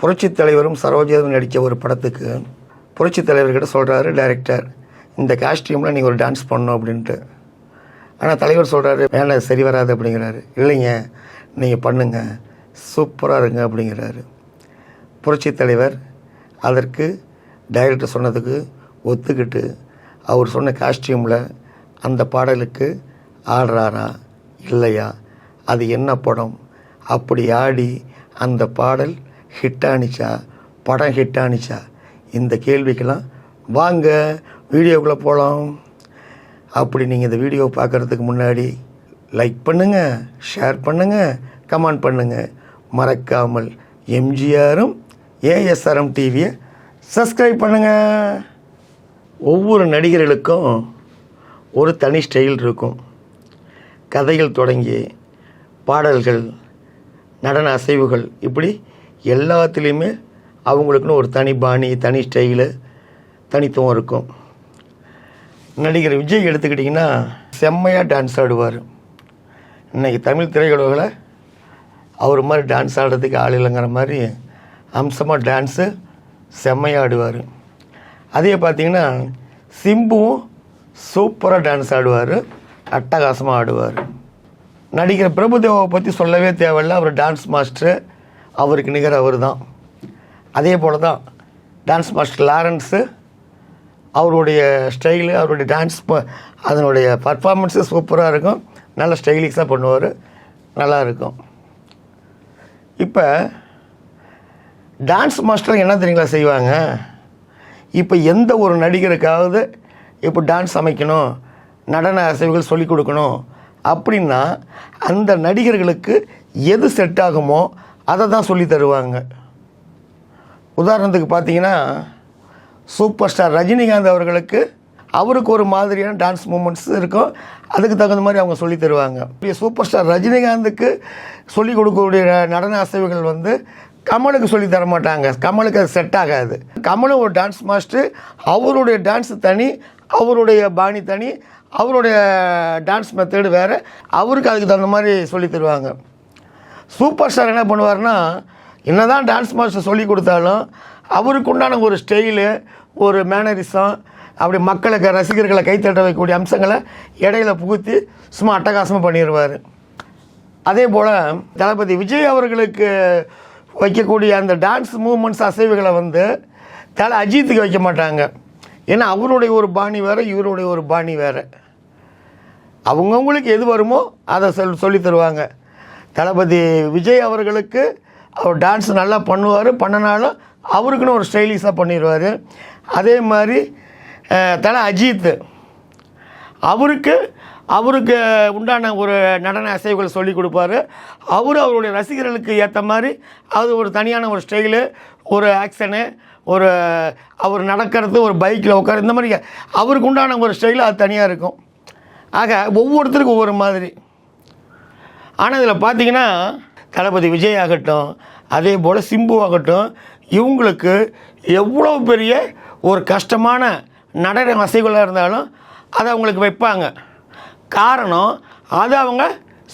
புரட்சித் தலைவரும் சரோஜாவும் நடித்த ஒரு படத்துக்கு புரட்சித் தலைவர்கிட்ட சொல்கிறாரு டைரக்டர் இந்த காஸ்டியூமில் நீங்கள் ஒரு டான்ஸ் பண்ணணும் அப்படின்ட்டு. ஆனால் தலைவர் சொல்கிறாரு வேலை சரி வராது அப்படிங்கிறாரு. இல்லைங்க நீங்கள் பண்ணுங்கள் சூப்பராக இருங்க அப்படிங்கிறாரு. புரட்சித் தலைவர் அதற்கு டைரக்டர் சொன்னதுக்கு ஒத்துக்கிட்டு அவர் சொன்ன காஸ்டியூமில் அந்த பாடலுக்கு ஆடுறாரா இல்லையா? அது என்ன படம்? அப்படி ஆடி அந்த பாடல் ஹிட் ஆனிச்சா படம் ஹிட் ஆனிச்சா? இந்த கேள்விக்கெல்லாம் வாங்க வீடியோக்குள்ளே போகலாம் அப்படி நீங்கள் இந்த வீடியோ பார்க்குறதுக்கு முன்னாடி லைக் பண்ணுங்கள் ஷேர் பண்ணுங்கள் கமெண்ட் பண்ணுங்கள் மறக்காமல் எம்ஜிஆரும் ஏஎஸ்ஆர்எம் டிவியை சப்ஸ்கிரைப் பண்ணுங்கள் ஒவ்வொரு நடிகர்களுக்கும் ஒரு தனி ஸ்டைல் இருக்கும். கதைகள் தொடங்கி பாடல்கள் நடன அசைவுகள் இப்படி எல்லாத்துலேயுமே அவங்களுக்குன்னு ஒரு தனி பாணி தனி ஸ்டைலு தனித்துவம் இருக்கும். நடிகர் விஜய் எடுத்துக்கிட்டிங்கன்னா செம்மையாக டான்ஸ் ஆடுவார். இன்றைக்கி தமிழ் திரையுலகில் அவர் மாதிரி டான்ஸ் ஆடுறதுக்கு ஆள் இல்லைங்கிற மாதிரி அம்சமாக டான்ஸு செம்மையாக ஆடுவார். அதே பார்த்தீங்கன்னா சிம்புவும் சூப்பராக டான்ஸ் ஆடுவார் அட்டகாசமாக ஆடுவார். நடிகர் பிரபுதேவாவை பற்றி சொல்லவே தேவையில்ல அவர் டான்ஸ் மாஸ்டர் அவருக்கு நிகர் அவர் தான் அதே போல் தான் டான்ஸ் மாஸ்டர் லாரன்ஸு அவருடைய ஸ்டைலு அவருடைய டான்ஸ் அதனுடைய பர்ஃபார்மன்ஸு சூப்பராக இருக்கும். நல்ல ஸ்டைலிஷாக பண்ணுவார். நல்லா இருக்கும். இப்போ டான்ஸ் மாஸ்டர் என்ன தெரியுங்களா செய்வாங்க? இப்போ எந்த ஒரு நடிகருக்காவது இப்போ டான்ஸ் அமைக்கணும் நடன அசைவுகள் சொல்லிக் கொடுக்கணும் அப்படின்னா அந்த நடிகர்களுக்கு எது செட் ஆகுமோ அதை தான் சொல்லி தருவாங்க. உதாரணத்துக்கு பார்த்தீங்கன்னா சூப்பர் ஸ்டார் ரஜினிகாந்த் அவர்களுக்கு அவருக்கு ஒரு மாதிரியான டான்ஸ் மூமெண்ட்ஸ் இருக்கும். அதுக்கு தகுந்த மாதிரி அவங்க சொல்லி தருவாங்க. இப்ப சூப்பர் ஸ்டார் ரஜினிகாந்துக்கு சொல்லிக் கொடுக்கக்கூடிய நடன அசைவுகள் வந்து கமலுக்கு சொல்லி தர மாட்டாங்க. கமலுக்கு அது செட் ஆகாது. கமலும் ஒரு டான்ஸ் மாஸ்டர் அவருடைய டான்ஸ் தனி அவருடைய பாணி தனி அவருடைய டான்ஸ் மெத்தடு வேறு. அவருக்கு அதுக்கு தகுந்த மாதிரி சொல்லி தருவாங்க. சூப்பர் ஸ்டார் என்ன பண்ணுவார்னா என்னதான் டான்ஸ் மாஸ்டர் சொல்லி கொடுத்தாலும் அவருக்கு உண்டான ஒரு ஸ்டைலு ஒரு மேனரிசம் அப்படி மக்களுக்கு ரசிகர்களை கைத்தட்ட வைக்கக்கூடிய அம்சங்களை இடையில புகுத்தி சும்மா அட்டகாசமாக பண்ணிடுவார் அதே போல் தளபதி விஜய் அவர்களுக்கு வைக்கக்கூடிய அந்த டான்ஸ் மூமெண்ட்ஸ் அசைவுகளை வந்து தலை அஜித்துக்கு வைக்க மாட்டாங்க. ஏன்னா அவருடைய ஒரு பாணி வேறு இவருடைய ஒரு பாணி வேறு. அவங்கவுங்களுக்கு எது வருமோ அதை சொல் சொல்லி தருவாங்க. தளபதி விஜய் அவர்களுக்கு அவர் டான்ஸ் நல்லா பண்ணுவார் பண்ணினாலும் அவருக்குன்னு ஒரு ஸ்டைலிஷாக பண்ணிடுவார் அதே மாதிரி தலை அஜித். அவருக்கு அவருக்கு உண்டான ஒரு நடன அசைவுகள் சொல்லி கொடுப்பாரு. அவர் அவருடைய ரசிகர்களுக்கு ஏற்ற மாதிரி அது ஒரு தனியான ஒரு ஸ்டைலு ஒரு ஆக்ஷனு ஒரு அவர் நடக்கிறது ஒரு பைக்கில் உட்கார் இந்த மாதிரி அவருக்கு உண்டான ஒரு ஸ்டைலு அது தனியாக இருக்கும். ஆக ஒவ்வொருத்தருக்கும் ஒவ்வொரு மாதிரி. ஆனால் இதில் பார்த்தீங்கன்னா தளபதி விஜய் ஆகட்டும் அதே போல் சிம்பு ஆகட்டும் இவங்களுக்கு எவ்வளோ பெரிய ஒரு கஷ்டமான நடன வசதிகளாக இருந்தாலும் அதை அவங்களுக்கு வைப்பாங்க. காரணம் அதை அவங்க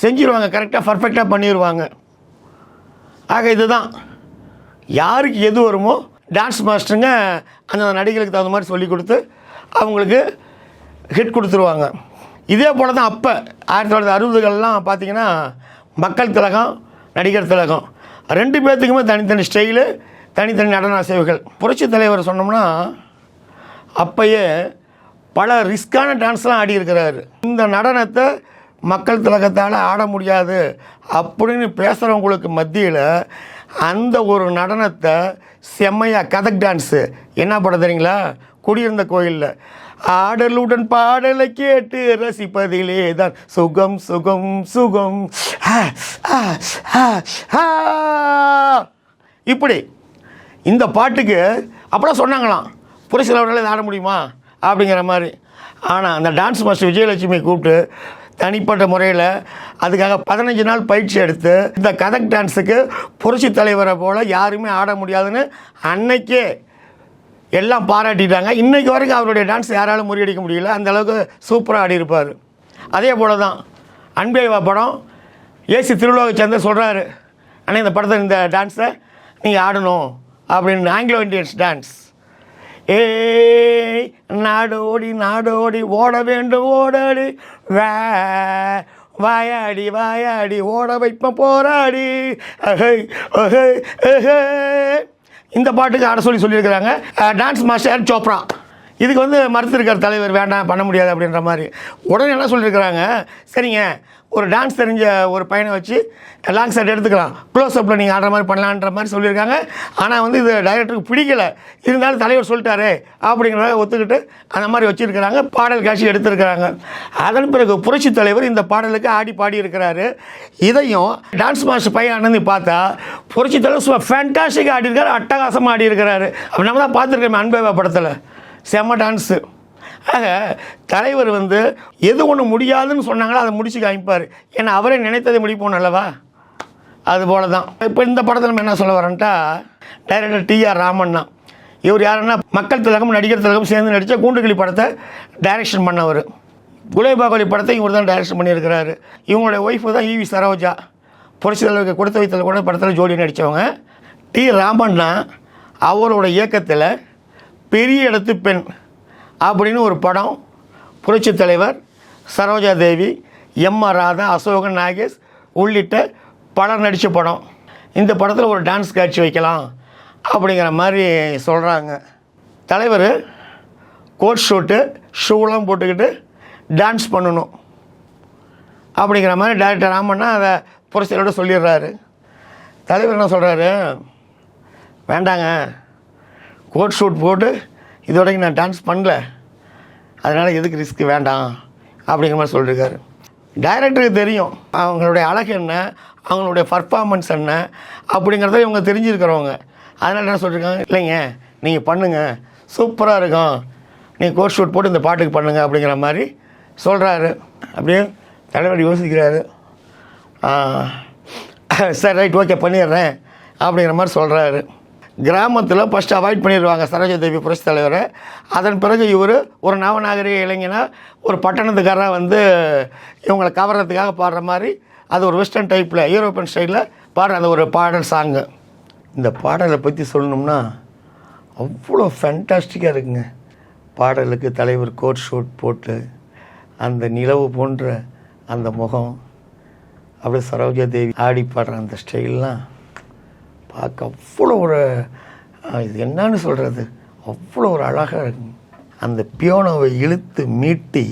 செஞ்சிருவாங்க. கரெக்டாக பர்ஃபெக்டாக பண்ணிடுவாங்க ஆக இதுதான். யாருக்கு எது வருமோ டான்ஸ் மாஸ்டருங்க அந்த நடிகர்களுக்கு தகுந்த மாதிரி சொல்லி கொடுத்து அவங்களுக்கு ஹிட் கொடுத்துருவாங்க. இதே போல் தான் அப்போ ஆயிரத்தி தொள்ளாயிரத்தி அறுபதுகள்லாம் பார்த்திங்கன்னா மக்கள் திலகம் நடிகர் திலகம். ரெண்டு பேர்த்துக்குமே தனித்தனி ஸ்டைலு தனித்தனி நடன அசைவுகள். புரட்சி தலைவர் சொன்னோம்னா அப்பயே பல ரிஸ்க்கான டான்ஸ்லாம் ஆடி இருக்கிறாரு. இந்த நடனத்தை மக்கள் திலகத்தால் ஆட முடியாது அப்படின்னு பேசுகிறவங்களுக்கு மத்தியில் அந்த ஒரு நடனத்தை செம்மையாக கதக் டான்ஸு. என்ன பண்ண தெரியுங்களா? குடியிருந்த கோயிலில். ஆடலுடன் பாடலை கேட்டு ரசிப்பதிலே தான் சுகம் சுகம் சுகம். இப்படி. இந்த பாட்டுக்கு அப்பலாம் சொன்னாங்களாம். புரட்சி லெவலில் ஆட முடியுமா? அப்படிங்கிற மாதிரி. ஆனால் அந்த டான்ஸ் மாஸ்டர் விஜயலட்சுமி கூப்பிட்டு தனிப்பட்ட முறையில் அதுக்காக பதினஞ்சு நாள் பயிற்சி எடுத்து இந்த கதக் டான்ஸுக்கு புரட்சி தலைவரை போல் யாருமே ஆட முடியாதுன்னு அன்னைக்கே எல்லாம் பாராட்டிட்டாங்க. இன்றைக்கு வரைக்கும் அவருடைய டான்ஸ் யாராலும் முறியடிக்க முடியல. அந்தளவுக்கு சூப்பராக ஆடி இருப்பார் அதே போல் தான் அன்பேவா படம். ஏசி திருவிழாவை சேர்ந்து சொல்கிறாரு ஆனால் இந்த படத்தை இந்த டான்ஸை நீங்கள் ஆடணும் அப்படின்னு ஆங்கிலோ இண்டியன்ஸ் டான்ஸ். ஏய் நாடோடி நாடோடி ஓட வேண்டும் ஓடாடி வாயாடி வாயாடி ஓட வைப்ப போராடி. அஹை அஹை அஹை. இந்த பாட்டுக்கு ஆட சொல்லி சொல்லியிருக்கிறாங்க. டான்ஸ் மாஸ்டர் சோப்ரா இதுக்கு வந்து மறுத்திருக்கார் தலைவர் வேண்டாம் பண்ண முடியாது அப்படின்ற மாதிரி. உடனே என்ன சொல்லியிருக்கிறாங்க சரிங்க ஒரு டான்ஸ் தெரிஞ்ச ஒரு பையனை வச்சு லாங் சைட் எடுத்துக்கலாம். க்ளோஸ் அப்பில் நீங்கள் ஆடுற மாதிரி பண்ணலான்ற மாதிரி சொல்லியிருக்காங்க ஆனால் வந்து இது டைரக்டருக்கு பிடிக்கல. இருந்தாலும் தலைவர் சொல்லிட்டாரு அப்படிங்கிறத ஒத்துக்கிட்டு அந்த மாதிரி வச்சுருக்கிறாங்க. பாடல் காட்சி எடுத்திருக்கிறாங்க. அதன் பிறகு புரட்சி தலைவர் இந்த பாடலுக்கு ஆடி பாடி இருக்கிறாரு. இதையும் டான்ஸ் மாஸ்டர் பையன் அண்ணந்து பார்த்தா புரட்சி தலைவர் சும்மா ஃபேண்டாஸ்டிக்காக ஆடி இருக்காரு அட்டகாசமாக ஆடி இருக்கிறாரு. அப்படி நம்ம தான் பார்த்துருக்கோம் அன்பேவா படத்தில். செம்ம டான்ஸு ஆக தலைவர் வந்து எது ஒன்று முடியாதுன்னு சொன்னாங்களோ அதை முடிச்சு காமிப்பார். ஏன்னா அவரே நினைத்ததை முடிப்போம் அல்லவா? அது போல தான் இப்போ இந்த படத்தில் நம்ம என்ன சொல்ல வரேன்ட்டா டைரக்டர் டிஆர் ராமன் தான் இவர் யாருன்னா மக்கள் திலகம் நடிகர் திலகம் சேர்ந்து நடித்த கூண்டுகிளி படத்தை டைரக்ஷன் பண்ணவர். குலேபாகோலி படத்தை இவர் தான் டைரக்ஷன் பண்ணியிருக்கிறாரு. இவங்களுடைய ஒய்ஃபு தான் ஈவி சரோஜா. புரட்சி தலைவருக்கு கொடுத்த வைத்தல கூட படத்தில் ஜோடி நடித்தவங்க டி ராமண்ணா அவரோட இயக்கத்தில் பெரிய இடத்து பெண் அப்படின்னு ஒரு படம். புரட்சி தலைவர் சரோஜா தேவி எம் ஆர் ராதா அசோகன் நாகேஷ் உள்ளிட்ட பலர் நடித்த படம். இந்த படத்தில் ஒரு டான்ஸ் காட்சி வைக்கலாம் அப்படிங்கிற மாதிரி சொல்கிறாங்க தலைவர் கோட் ஷூட்டு ஷூலாம் போட்டுக்கிட்டு டான்ஸ் பண்ணணும் அப்படிங்கிற மாதிரி டேரக்டர் ராமண்ணா அதை புரட்சியோட சொல்லிடுறாரு. தலைவர் என்ன சொல்கிறாரு வேண்டாங்க. கோட் ஷூட் போட்டு இது வரைக்கும் நான் டான்ஸ் பண்ணல. அதனால் எதுக்கு ரிஸ்க் வேண்டாம் அப்படிங்கிற மாதிரி சொல்லியிருக்காரு டைரக்டருக்கு தெரியும் அவங்களுடைய அழகு என்ன அவங்களுடைய பர்ஃபார்மன்ஸ் என்ன அப்படிங்கிறத இவங்க தெரிஞ்சிருக்கிறவங்க. அதனால் என்ன சொல்லியிருக்காங்க இல்லைங்க நீங்கள் பண்ணுங்கள் சூப்பராக இருக்கும். நீங்கள் கோட் ஷூட் போட்டு இந்த பாட்டுக்கு பண்ணுங்க அப்படிங்கிற மாதிரி சொல்கிறாரு அப்படியே தலைவர் யோசிக்கிறாரு. சார் சரி ரைட் ஓகே பண்ணிடுறேன் அப்படிங்கிற மாதிரி சொல்கிறாரு கிராமத்தில் ஃபஸ்ட்டு அவாய்ட் பண்ணிடுவாங்க சரோஜா தேவி புரட்சி தலைவரை. அதன் பிறகு இவர் ஒரு நவநாகரிக இளைஞனாக ஒரு பட்டணத்துக்காரராக வந்து இவங்களை கவர்றதுக்காக பாடுற மாதிரி அது ஒரு வெஸ்டர்ன் டைப்பில் யூரோப்பியன் ஸ்டைலில் பாடுற அந்த ஒரு பாடல் சாங்கு இந்த பாடலை பற்றி சொல்லணும்னா அவ்வளோ ஃபேண்டாஸ்டிக்காக இருக்குங்க. பாடலுக்கு தலைவர் கோட் ஷூட் போட்டு அந்த நிலவு போன்ற அந்த முகம் அப்படியே சரோஜா தேவி ஆடி பாடுற அந்த ஸ்டைல்லாம் பார்க்க அவ்வளோ ஒரு இது என்னன்னு சொல்கிறது அவ்வளோ ஒரு அழகாக இருக்கும் அந்த பியோனோவை இழுத்து மீட்டி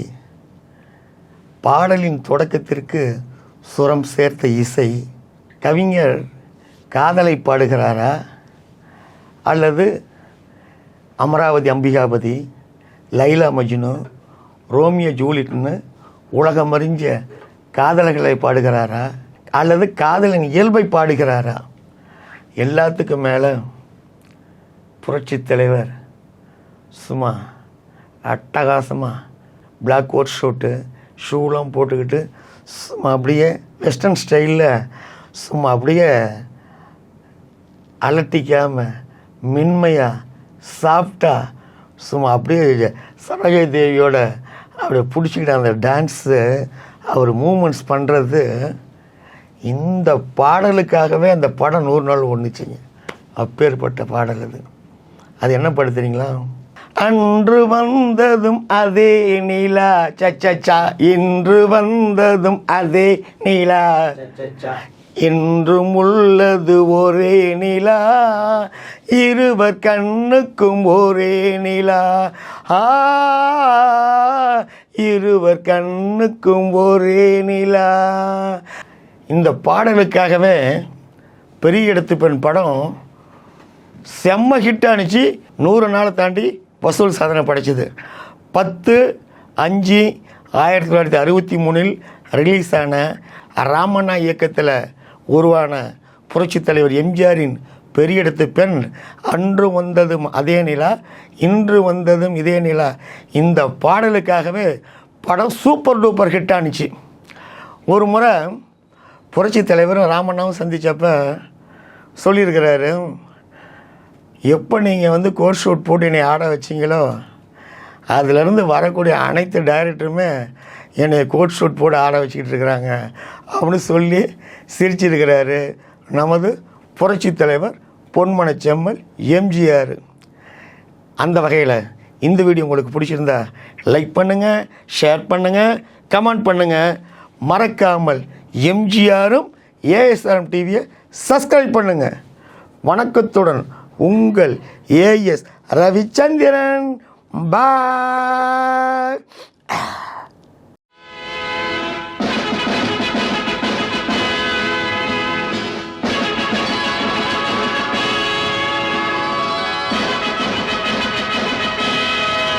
பாடலின் தொடக்கத்திற்கு சுரம் சேர்த்த இசை கவிஞர் காதலை பாடுகிறாரா? அல்லது அமராவதி அம்பிகாபதி லைலா மஜ்னு ரோமியோ ஜூலிட்னு உலகமறிஞ்ச காதல்களை பாடுகிறாரா? அல்லது காதலின் இயல்பை பாடுகிறாரா? எல்லாத்துக்கும் மேலே புரட்சி தலைவர் சும்மா அட்டகாசமாக பிளாக் கோட் ஷூட்டு ஷூலாம் போட்டுக்கிட்டு சும்மா அப்படியே வெஸ்டர்ன் ஸ்டைலில் சும்மா அப்படியே அலட்டிக்காமல் மென்மையாக சாஃப்டாக சும்மா அப்படியே சரோஜா தேவியோட அப்படியே பிடிச்சிக்கிட்ட அந்த டான்ஸு அவர் மூமெண்ட்ஸ் பண்ணுறது இந்த பாடலுக்காகவே அந்த படம் நூறு நாள் ஒன்றுச்சுங்க அப்பேற்பட்ட பாடல் அது. அது என்ன படுத்துறீங்களா அன்று வந்ததும் அதே நிலா சச்சா இன்று வந்ததும் அதே நிலா. இன்றும் உள்ளது ஒரே நிலா. இருவர் கண்ணுக்கும் ஒரே நிலா. ஆ இருவர் கண்ணுக்கும் ஒரே நிலா. இந்த பாடலுக்காகவே பெரிய இடத்து பெண் படம் செம்ம ஹிட்டானுச்சு நூறு நாளை தாண்டி வசூல் சாதனை படைச்சது. பத்து அஞ்சு ஆயிரத்தி தொள்ளாயிரத்தி அறுபத்தி மூணில் ரிலீஸ் ஆன ராமண்ணா இயக்கத்தில் உருவான புரட்சித் தலைவர் எம்ஜிஆரின் பெரிய இடத்து பெண் அன்று வந்ததும் அதே நிலா இன்று வந்ததும் இதே நிலா. இந்த பாடலுக்காகவே படம் சூப்பர் டூப்பர் ஹிட் ஒரு முறை புரட்சித் தலைவரும் ராமண்ணாவும் சந்தித்தப்ப சொல்லியிருக்கிறாரு எப்போ நீங்கள் வந்து கோர்ஸ் ஷூட் போட்டு என்னை ஆட வச்சிங்களோ அதுலேருந்து வரக்கூடிய அனைத்து டைரக்டருமே என்னை கோட் ஷூட் போட்டு ஆட வச்சுக்கிட்டு இருக்கிறாங்க அப்படின்னு சொல்லி சிரிச்சிருக்கிறாரு நமது புரட்சி தலைவர் பொன்மனச்செம்மல் எம்ஜிஆர். அந்த வகையில் இந்த வீடியோ உங்களுக்கு பிடிச்சிருந்தா லைக் பண்ணுங்கள் ஷேர் பண்ணுங்கள் கமெண்ட் பண்ணுங்கள் மறக்காமல் எம்ஜிஆரும் ஏஎஸ்ஆர்எம் டிவியை சப்ஸ்கிரைப் பண்ணுங்கள் வணக்கத்துடன் உங்கள் ஏஎஸ் ரவிச்சந்திரன். பாய்